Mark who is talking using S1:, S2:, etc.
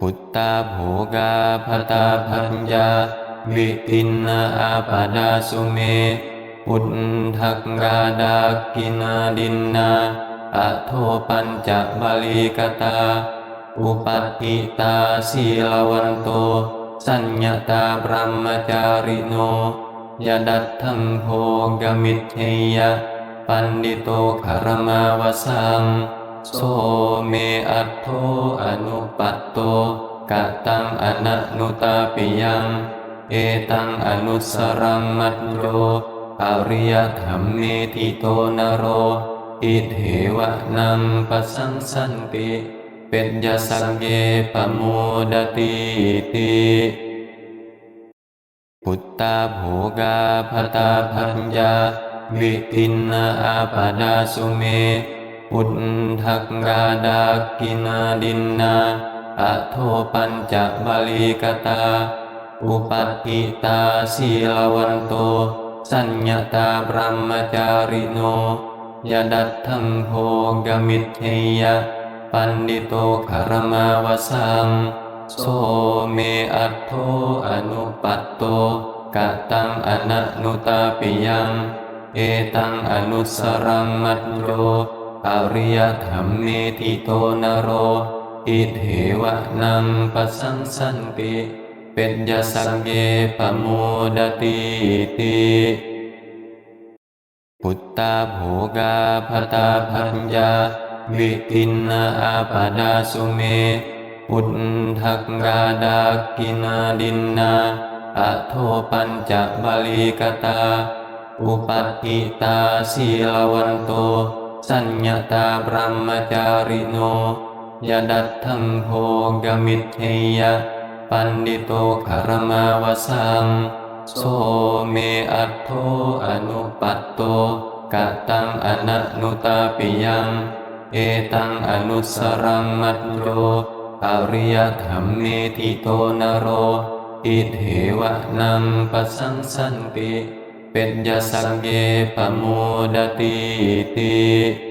S1: พุทธาโภกาภตาพัญญาวิตินนาอาปาดาสุเม พุทธักกาดากินาดินนาอะโทปัญจบาลีกตา อุปัฏิตาสีลวันโต สัญญาตาบรมจาริโนยดัตถังโพกมิตเทยะ ปันดิโตคารมาวสังโส เมอัตโทอนุปัตโตกะตังอนันุตาปิยัง เอตังอนุสรังมัจโยอริยธรรมเมติโตนโร อิเทวะนังปะสังสันติเป็นยสังเยปโมดติติพุทธาโภกาภตาพัญญาวิตินนาอาปดาสุเม พุทธักกาดากินาดินนาอะโทปัญจบาลีกตา อุปัฏฐิตาสีลวันโต สัญญาตาบรมจาริโนยดัตถังโพกมิเทยะ ปันดิโตคารมาวสังโสเมอัตโทอนุปัตโตกะตังอนันุตาปิยัง เอตังอนุสรังมัจโย อริยธรรมเมติโตนโร อิเทวะนังปะสังสันติเป็นยสังเยปะโมดติติพุทธาโภกาภตาพัญญาวิตินนาอาปาดาสุเม พุทธักกาดากินาดินนาอะโทปัญจบาลีกตา อุปัฏฐิตาสีลวันโต สัญญาตาบรมจาริโนยดัตถังโพกมิตเทยะ ปันดิโตคารมาวสังโสเมอัตโทอนุปัตโตกะตังอนันุตาปิยัง เอตังอนุสรังมัจโยอริยธรรมเมติโตนโร อิเทวะนังปสังสันติ เป็นยสังเยปโมดติติ